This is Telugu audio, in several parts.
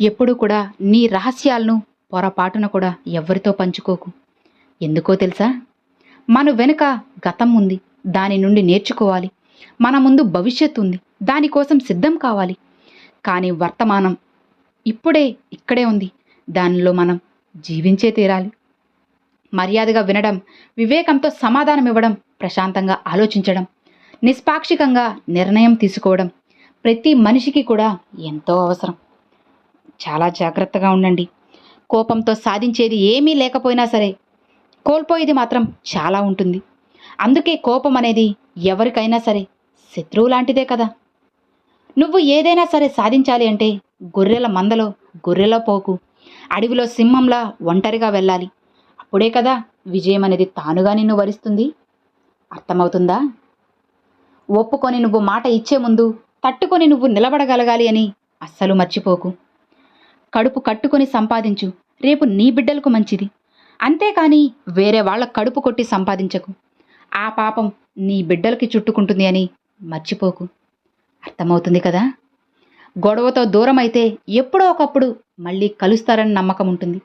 ఎప్పుడూ కూడా నీ రహస్యాలను పొరపాటున కూడా ఎవ్వరితో పంచుకోకు. ఎందుకో తెలుసా? మన వెనుక గతం ఉంది దాని నుండి నేర్చుకోవాలి. మన ముందు భవిష్యత్తు ఉంది దానికోసం సిద్ధం కావాలి. కానీ వర్తమానం ఇప్పుడే ఇక్కడే ఉంది దానిలో మనం జీవించే తీరాలి. మర్యాదగా వినడం వివేకంతో సమాధానం ఇవ్వడం ప్రశాంతంగా ఆలోచించడం నిష్పాక్షికంగా నిర్ణయం తీసుకోవడం ప్రతి మనిషికి కూడా ఎంతో అవసరం. చాలా జాగ్రత్తగా ఉండండి. కోపంతో సాధించేది ఏమీ లేకపోయినా సరే కోల్పోయేది మాత్రం చాలా ఉంటుంది. అందుకే కోపం అనేది ఎవరికైనా సరే శత్రువు లాంటిదే కదా. నువ్వు ఏదైనా సరే సాధించాలి అంటే గొర్రెల మందలో గొర్రెల పోకు అడవిలో సింహంలా ఒంటరిగా వెళ్ళాలి. అప్పుడే కదా విజయం అనేది తానుగా నిన్ను వరిస్తుంది. అర్థమవుతుందా? ఒప్పుకొని నువ్వు మాట ఇచ్చే ముందు తట్టుకొని నువ్వు నిలబడగలగాలి అని అస్సలు మర్చిపోకు. కడుపు కట్టుకొని సంపాదించు. రేపు నీ బిడ్డలకు మంచిది. అంతేకాని వేరే వాళ్ళ కడుపు కొట్టి సంపాదించకు. ఆ పాపం నీ బిడ్డలకి చుట్టుకుంటుంది అని మర్చిపోకు. అర్థమవుతుంది కదా? గొడవతో దూరం అయితే ఎప్పుడో ఒకప్పుడు మళ్ళీ కలుస్తారని నమ్మకం ఉంటుంది.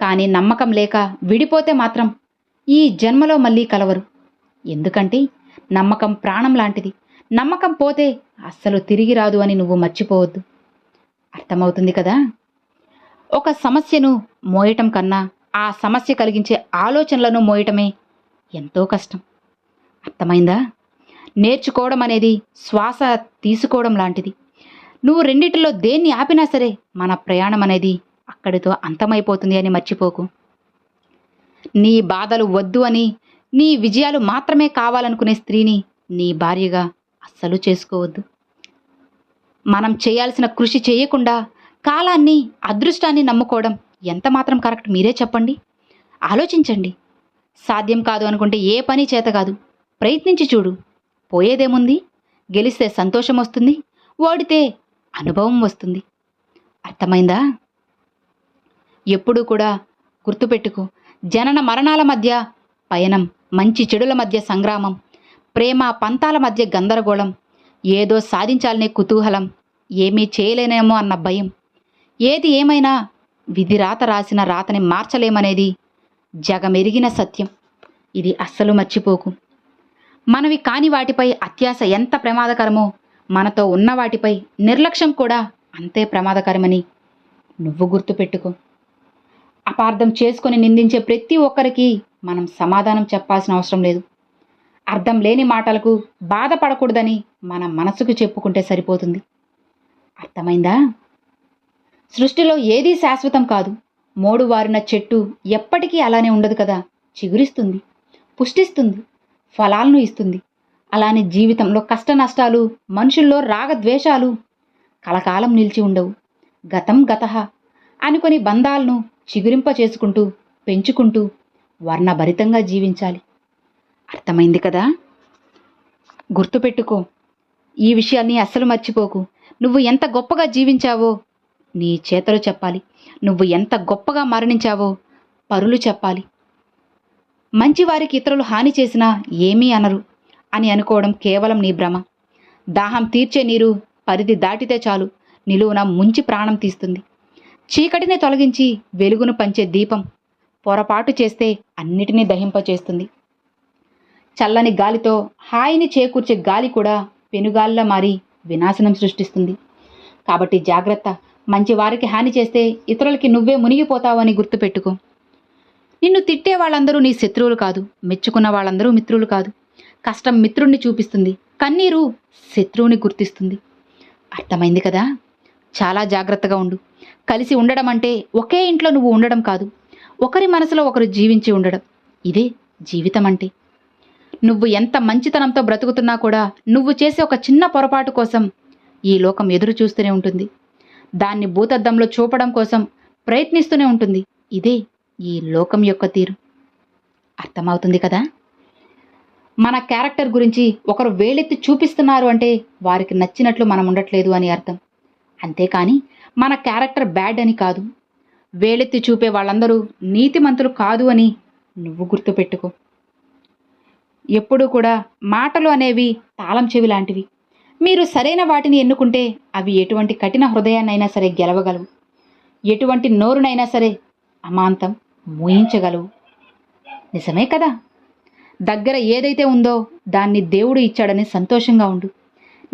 కానీ నమ్మకం లేక విడిపోతే మాత్రం ఈ జన్మలో మళ్ళీ కలవరు. ఎందుకంటే నమ్మకం ప్రాణం లాంటిది. నమ్మకం పోతే అస్సలు తిరిగి రాదు అని నువ్వు మర్చిపోవద్దు. అర్థమవుతుంది కదా? ఒక సమస్యను మోయటం కన్నా ఆ సమస్య కలిగించే ఆలోచనలను మోయటమే ఎంతో కష్టం. అర్థమైందా? నేర్చుకోవడం అనేది శ్వాస తీసుకోవడం లాంటిది. నువ్వు రెండిటిలో దేన్ని ఆపినా సరే మన ప్రయాణం అనేది అక్కడితో అంతమైపోతుంది అని మర్చిపోకు. నీ బాధలు వద్దు అని నీ విజయాలు మాత్రమే కావాలనుకునే స్త్రీని నీ భార్యగా అస్సలు చేసుకోవద్దు. మనం చేయాల్సిన కృషి చేయకుండా కాలాన్ని అదృష్టాన్ని నమ్ముకోవడం ఎంత మాత్రం కరెక్ట్ మీరే చెప్పండి. ఆలోచించండి. సాధ్యం కాదు అనుకుంటే ఏ పని చేత కాదు. ప్రయత్నించి చూడు. పోయేదేముంది? గెలిస్తే సంతోషం వస్తుంది. ఓడితే అనుభవం వస్తుంది. అర్థమైందా? ఎప్పుడూ కూడా గుర్తుపెట్టుకో. జనన మరణాల మధ్య పయనం మంచి చెడుల మధ్య సంగ్రామం ప్రేమ పంతాల మధ్య గందరగోళం ఏదో సాధించాలనే కుతూహలం ఏమీ చేయలేనేమో అన్న భయం ఏది ఏమైనా విధి రాత రాసిన రాతని మార్చలేమనేది జగమెరిగిన సత్యం. ఇది అస్సలు మర్చిపోకు. మనవి కాని వాటిపై అత్యాశ ఎంత ప్రమాదకరమో మనతో ఉన్న వాటిపై నిర్లక్ష్యం కూడా అంతే ప్రమాదకరమని నువ్వు గుర్తుపెట్టుకో. అపార్థం చేసుకొని నిందించే ప్రతి ఒక్కరికి మనం సమాధానం చెప్పాల్సిన అవసరం లేదు. అర్థం లేని మాటలకు బాధపడకూడదని మన మనసుకు చెప్పుకుంటే సరిపోతుంది. అర్థమైందా? సృష్టిలో ఏదీ శాశ్వతం కాదు. మోడు వారిన చెట్టు ఎప్పటికీ అలానే ఉండదు కదా. చిగురిస్తుంది పుష్టిస్తుంది ఫలాలను ఇస్తుంది. అలానే జీవితంలో కష్ట నష్టాలు మనుషుల్లో రాగద్వేషాలు కలకాలం నిలిచి ఉండవు. గతం గత అనుకొని బంధాలను చిగురింప చేసుకుంటూ పెంచుకుంటూ వర్ణభరితంగా జీవించాలి. అర్థమైంది కదా? గుర్తుపెట్టుకో ఈ విషయాన్ని అస్సలు మర్చిపోకు. నువ్వు ఎంత గొప్పగా జీవించావో నీ చేతలు చెప్పాలి. నువ్వు ఎంత గొప్పగా మరణించావో పరులు చెప్పాలి. మంచివారికి ఇతరులు హాని చేసినా ఏమీ అనరు అని అనుకోవడం కేవలం నీ భ్రమ. దాహం తీర్చే నీరు పరిధి దాటితే చాలు. నిలువున ముంచి ప్రాణం తీస్తుంది. చీకటిని తొలగించి వెలుగును పంచే దీపం పొరపాటు చేస్తే అన్నిటినీ దహింపచేస్తుంది. చల్లని గాలితో హాయిని చేకూర్చే గాలి కూడా పెనుగాలిలా మారి వినాశనం సృష్టిస్తుంది. కాబట్టి జాగ్రత్త. మంచి వారికి హాని చేస్తే ఇతరులకి నువ్వే మునిగిపోతావని గుర్తుపెట్టుకో. నిన్ను తిట్టే వాళ్ళందరూ నీ శత్రువులు కాదు. మెచ్చుకున్న వాళ్ళందరూ మిత్రులు కాదు. కష్టం మిత్రుణ్ణి చూపిస్తుంది. కన్నీరు శత్రువుని గుర్తిస్తుంది. అర్థమైంది కదా? చాలా జాగ్రత్తగా ఉండు. కలిసి ఉండడం అంటే ఒకే ఇంట్లో నువ్వు ఉండడం కాదు. ఒకరి మనసులో ఒకరు జీవించి ఉండడం. ఇదే జీవితం అంటే. నువ్వు ఎంత మంచితనంతో బ్రతుకుతున్నా కూడా నువ్వు చేసే ఒక చిన్న పొరపాటు కోసం ఈ లోకం ఎదురు చూస్తూనే ఉంటుంది. దాన్ని భూతద్దంలో చూపడం కోసం ప్రయత్నిస్తూనే ఉంటుంది. ఇదే ఈ లోకం యొక్క తీరు. అర్థమవుతుంది కదా? మన క్యారెక్టర్ గురించి ఒకరు వేలెత్తి చూపిస్తున్నారు అంటే వారికి నచ్చినట్లు మనం ఉండట్లేదు అని అర్థం. అంతేకాని మన క్యారెక్టర్ బ్యాడ్ అని కాదు. వేలెత్తి చూపే వాళ్ళందరూ నీతిమంతులు కాదు అని నువ్వు గుర్తుపెట్టుకో. ఎప్పుడూ కూడా మాటలు అనేవి తాళం చెవి లాంటివి. మీరు సరైన వాటిని ఎన్నుకుంటే అవి ఎటువంటి కఠిన హృదయాన్నైనా సరే గెలవగలవు. ఎటువంటి నోరునైనా సరే అమాంతం మూయించగలవు. నిజమే కదా? దగ్గర ఏదైతే ఉందో దాన్ని దేవుడు ఇచ్చాడని సంతోషంగా ఉండు.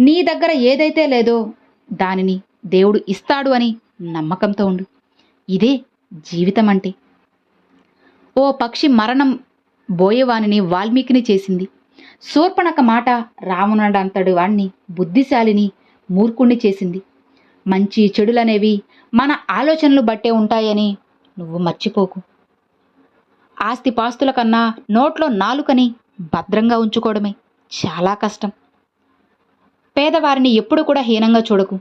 నీ దగ్గర ఏదైతే లేదో దానిని దేవుడు ఇస్తాడు అని నమ్మకంతో ఉండు. ఇదే జీవితం అంటే ఓ పక్షి మరణం బోయేవానిని వాల్మీకిని చేసింది. శూర్పణక మాట రావణుడంతటి వాణ్ణి బుద్ధిశాలిని మూర్ఖుణ్ణి చేసింది. మంచి చెడులనేవి మన ఆలోచనలు బట్టే ఉంటాయని నువ్వు మర్చిపోకు. ఆస్తిపాస్తుల కన్నా నోట్లో నాలుకని భద్రంగా ఉంచుకోవడమే చాలా కష్టం. పేదవారిని ఎప్పుడు కూడా హీనంగా చూడకు.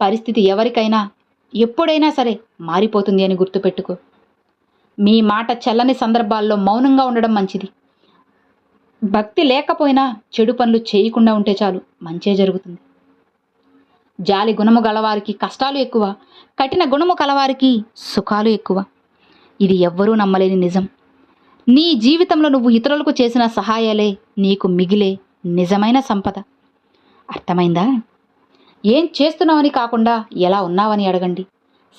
పరిస్థితి ఎవరికైనా ఎప్పుడైనా సరే మారిపోతుంది అని గుర్తుపెట్టుకో. మీ మాట చల్లని సందర్భాల్లో మౌనంగా ఉండడం మంచిది. భక్తి లేకపోయినా చెడు పనులు చేయకుండా ఉంటే చాలు మంచే జరుగుతుంది. జాలి గుణము గలవారికి కష్టాలు ఎక్కువ కఠిన గుణము కలవారికి సుఖాలు ఎక్కువ. ఇది ఎవ్వరూ నమ్మలేని నిజం. నీ జీవితంలో నువ్వు ఇతరులకు చేసిన సహాయాలే నీకు మిగిలే నిజమైన సంపద. అర్థమైందా? ఏం చేస్తున్నావని కాకుండా ఎలా ఉన్నావని అడగండి.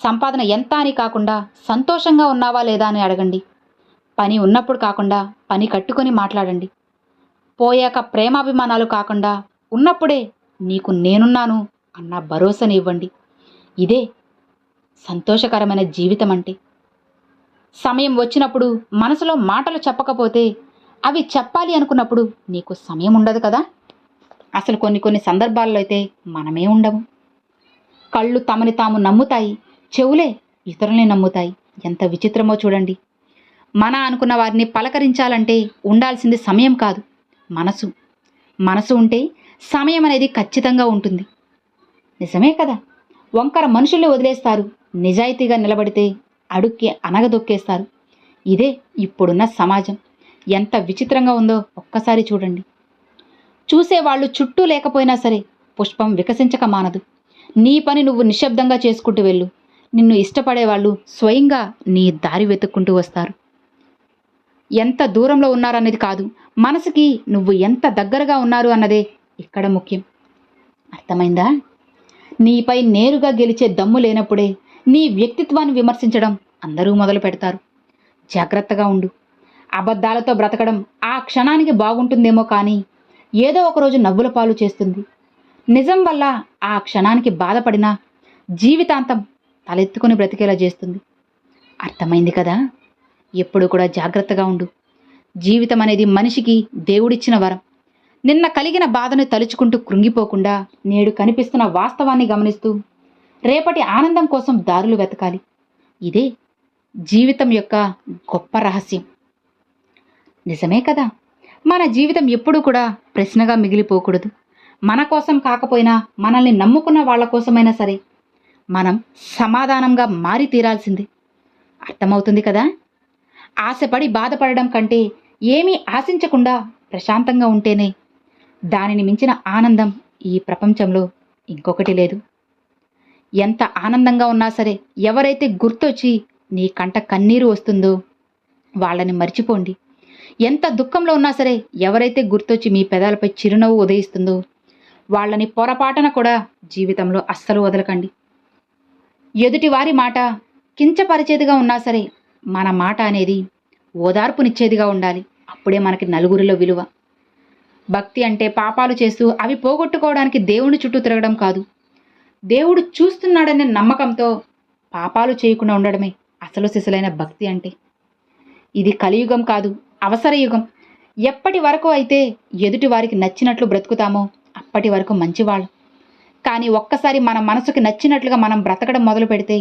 సంపాదన ఎంత అని కాకుండా సంతోషంగా ఉన్నావా లేదా అని అడగండి. పని ఉన్నప్పుడు కాకుండా పని కట్టుకొని మాట్లాడండి. పోయాక ప్రేమాభిమానాలు కాకుండా ఉన్నప్పుడే నీకు నేనున్నాను అన్న భరోసాని ఇవ్వండి ఇదే సంతోషకరమైన జీవితం అంటే సమయం వచ్చినప్పుడు మనసులో మాటలు చెప్పకపోతే అవి చెప్పాలి అనుకున్నప్పుడు నీకు సమయం ఉండదు కదా? అసలు కొన్ని కొన్ని సందర్భాల్లో అయితే మనమే ఉండము. కళ్ళు తమని తాము నమ్ముతాయి చెవులే ఇతరుల్ని నమ్ముతాయి. ఎంత విచిత్రమో చూడండి. మన అనుకున్న వారిని పలకరించాలంటే ఉండాల్సింది సమయం కాదు. మనసు. మనసు ఉంటే సమయం అనేది ఖచ్చితంగా ఉంటుంది. నిజమే కదా? వంకర మనుషుల్ని వదిలేస్తారు. నిజాయితీగా నిలబడితే అడుక్కి అనగదొక్కేస్తారు. ఇదే ఇప్పుడున్న సమాజం. ఎంత విచిత్రంగా ఉందో ఒక్కసారి చూడండి. చూసేవాళ్ళు చుట్టూ లేకపోయినా సరే పుష్పం వికసించక మానదు. నీ పని నువ్వు నిశ్శబ్దంగా చేసుకుంటూ వెళ్ళు. నిన్ను ఇష్టపడేవాళ్ళు స్వయంగా నీ దారి వెతుక్కుంటూ వస్తారు. ఎంత దూరంలో ఉన్నారన్నది కాదు. మనసుకి నువ్వు ఎంత దగ్గరగా ఉన్నారు అన్నదే ఇక్కడ ముఖ్యం. అర్థమైందా? నీపై నేరుగా గెలిచే దమ్ము లేనప్పుడే నీ వ్యక్తిత్వాన్ని విమర్శించడం అందరూ మొదలు పెడతారు. జాగ్రత్తగా ఉండు. అబద్ధాలతో బ్రతకడం ఆ క్షణానికి బాగుంటుందేమో కానీ ఏదో ఒకరోజు నవ్వుల పాలు చేస్తుంది. నిజం వల్ల ఆ క్షణానికి బాధపడినా జీవితాంతం తలెత్తుకుని బ్రతికేలా చేస్తుంది. అర్థమైంది కదా? ఎప్పుడు కూడా జాగ్రత్తగా ఉండు. జీవితం అనేది మనిషికి దేవుడిచ్చిన వరం. నిన్న కలిగిన బాధను తలుచుకుంటూ కృంగిపోకుండా నేడు కనిపిస్తున్న వాస్తవాన్ని గమనిస్తూ రేపటి ఆనందం కోసం దారులు వెతకాలి. ఇదే జీవితం యొక్క గొప్ప రహస్యం. నిజమే కదా? మన జీవితం ఎప్పుడూ కూడా ప్రశ్నగా మిగిలిపోకూడదు. మన కోసం కాకపోయినా మనల్ని నమ్ముకున్న వాళ్ళ కోసమైనా సరే మనం సమాధానంగా మారి తీరాల్సిందే అర్థమవుతుంది కదా? ఆశపడి బాధపడడం కంటే ఏమీ ఆశించకుండా ప్రశాంతంగా ఉంటేనే. దానిని మించిన ఆనందం ఈ ప్రపంచంలో ఇంకొకటి లేదు. ఎంత ఆనందంగా ఉన్నా సరే ఎవరైతే గుర్తొచ్చి నీ కంట కన్నీరు వస్తుందో వాళ్ళని మర్చిపోండి. ఎంత దుఃఖంలో ఉన్నా సరే ఎవరైతే గుర్తొచ్చి మీ పెదాలపై చిరునవ్వు ఉదయిస్తుందో వాళ్ళని పొరపాటున కూడా జీవితంలో అస్సలు వదలకండి. ఎదుటి వారి మాట కించపరిచేదిగా ఉన్నా సరే మన మాట అనేది ఓదార్పునిచ్చేదిగా ఉండాలి. అప్పుడే మనకి నలుగురిలో విలువ. భక్తి అంటే పాపాలు చేస్తూ అవి పోగొట్టుకోవడానికి దేవుని చుట్టూ తిరగడం కాదు. దేవుడు చూస్తున్నాడనే నమ్మకంతో పాపాలు చేయకుండా ఉండడమే అసలు సిసలైన భక్తి అంటే. ఇది కలియుగం కాదు అవసర యుగం. ఎప్పటి వరకు అయితే ఎదుటి వారికి నచ్చినట్లు బ్రతుకుతామో అప్పటి వరకు మంచివాళ్ళు. కానీ ఒక్కసారి మన మనసుకి నచ్చినట్లుగా మనం బ్రతకడం మొదలు పెడితే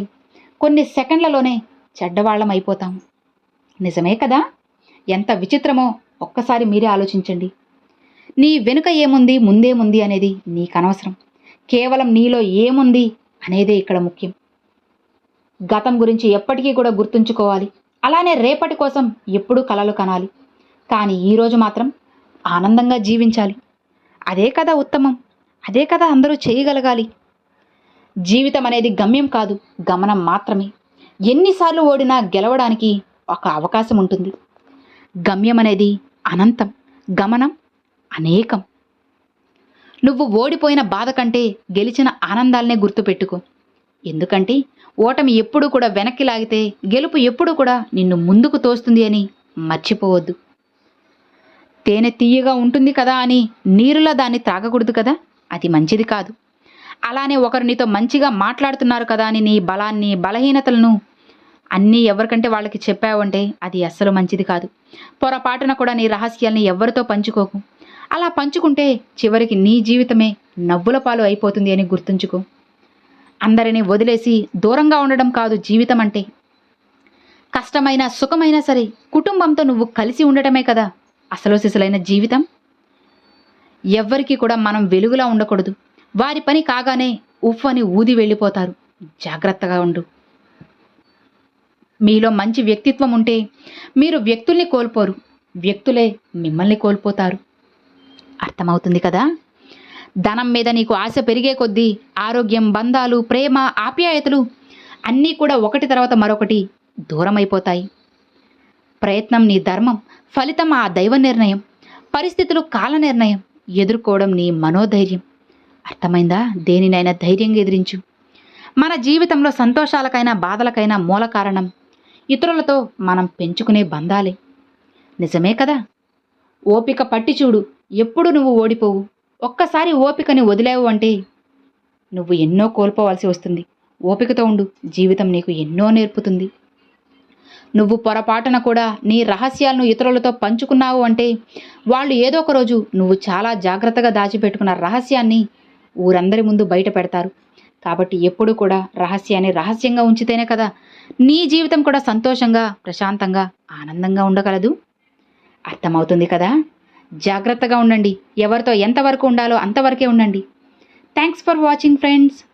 కొన్ని సెకండ్లలోనే చెడ్డవాళ్ళం అయిపోతాం నిజమే కదా? ఎంత విచిత్రమో ఒక్కసారి మీరే ఆలోచించండి. నీ వెనుక ఏముంది ముందేముంది అనేది నీకు అనవసరం కేవలం నీలో ఏముంది అనేదే ఇక్కడ ముఖ్యం. గతం గురించి ఎప్పటికీ కూడా గుర్తుంచుకోవాలి. అలానే రేపటి కోసం ఎప్పుడూ కలలు కనాలి. కానీ ఈరోజు మాత్రం ఆనందంగా జీవించాలి. అదే కదా ఉత్తమం. అదే కదా అందరూ చేయగలగాలి. జీవితం అనేది గమ్యం కాదు గమనం మాత్రమే. ఎన్నిసార్లు ఓడినా గెలవడానికి ఒక అవకాశం ఉంటుంది. గమ్యం అనేది అనంతం గమనం అనేకం. నువ్వు ఓడిపోయిన బాధ కంటే గెలిచిన ఆనందాలనే గుర్తుపెట్టుకో. ఎందుకంటే ఓటమి ఎప్పుడూ కూడా వెనక్కి లాగితే గెలుపు ఎప్పుడూ కూడా నిన్ను ముందుకు తోస్తుంది అని మర్చిపోవద్దు. తేనె తీయగా ఉంటుంది కదా అని నీరులా దాన్ని త్రాగకూడదు కదా? అది మంచిది కాదు. అలానే ఒకరు నీతో మంచిగా మాట్లాడుతున్నారు కదా అని నీ బలాన్ని బలహీనతలను అన్నీ ఎవరికంటే వాళ్ళకి చెప్పావంటే అది అస్సలు మంచిది కాదు. పొరపాటున కూడా నీ రహస్యాల్ని ఎవరితో పంచుకోకు. అలా పంచుకుంటే చివరికి నీ జీవితమే నవ్వుల పాలు అయిపోతుంది అని గుర్తుంచుకో. అందరినీ వదిలేసి దూరంగా ఉండడం కాదు జీవితం అంటే. కష్టమైన సుఖమైనా సరే కుటుంబంతో నువ్వు కలిసి ఉండటమే కదా అసలు సిసలైన జీవితం. ఎవ్వరికీ కూడా మనం వెలుగులా ఉండకూడదు. వారి పని కాగానే ఉఫ్ అని ఊది వెళ్ళిపోతారు. జాగ్రత్తగా ఉండు. మీలో మంచి వ్యక్తిత్వం ఉంటే మీరు వ్యక్తుల్ని కోల్పోరు. వ్యక్తులే మిమ్మల్ని కోల్పోతారు. అర్థమవుతుంది కదా? ధనం మీద నీకు ఆశ పెరిగే కొద్దీ ఆరోగ్యం బంధాలు ప్రేమ ఆప్యాయతలు అన్నీ కూడా ఒకటి తర్వాత మరొకటి దూరమైపోతాయి. ప్రయత్నం నీ ధర్మం ఫలితం ఆ దైవ నిర్ణయం. పరిస్థితులు కాల నిర్ణయం. ఎదుర్కోవడం నీ మనోధైర్యం. అర్థమైందా? దేనినైనా ధైర్యంగా ఎదిరించు. మన జీవితంలో సంతోషాలకైనా బాధలకైనా మూల కారణం ఇతరులతో మనం పెంచుకునే బంధాలే. నిజమే కదా? ఓపిక పట్టి చూడు ఎప్పుడు నువ్వు ఓడిపోవు. ఒక్కసారి ఓపికని వదిలేవు అంటే నువ్వు ఎన్నో కోల్పోవాల్సి వస్తుంది. ఓపికతో ఉండు జీవితం నీకు ఎన్నో నేర్పుతుంది. నువ్వు పొరపాటున కూడా నీ రహస్యాలను ఇతరులతో పంచుకున్నావు అంటే వాళ్ళు ఏదో ఒక రోజు నువ్వు చాలా జాగ్రత్తగా దాచిపెట్టుకున్న రహస్యాన్ని ఊరందరి ముందు బయట పెడతారు. కాబట్టి ఎప్పుడు కూడా రహస్యాన్ని రహస్యంగా ఉంచితేనే కదా. నీ జీవితం కూడా సంతోషంగా ప్రశాంతంగా ఆనందంగా ఉండగలదు? అర్థమవుతుంది కదా? జాగ్రత్తగా ఉండండి. ఎవరితో ఎంతవరకు ఉండాలో అంతవరకే ఉండండి. Thanks for watching friends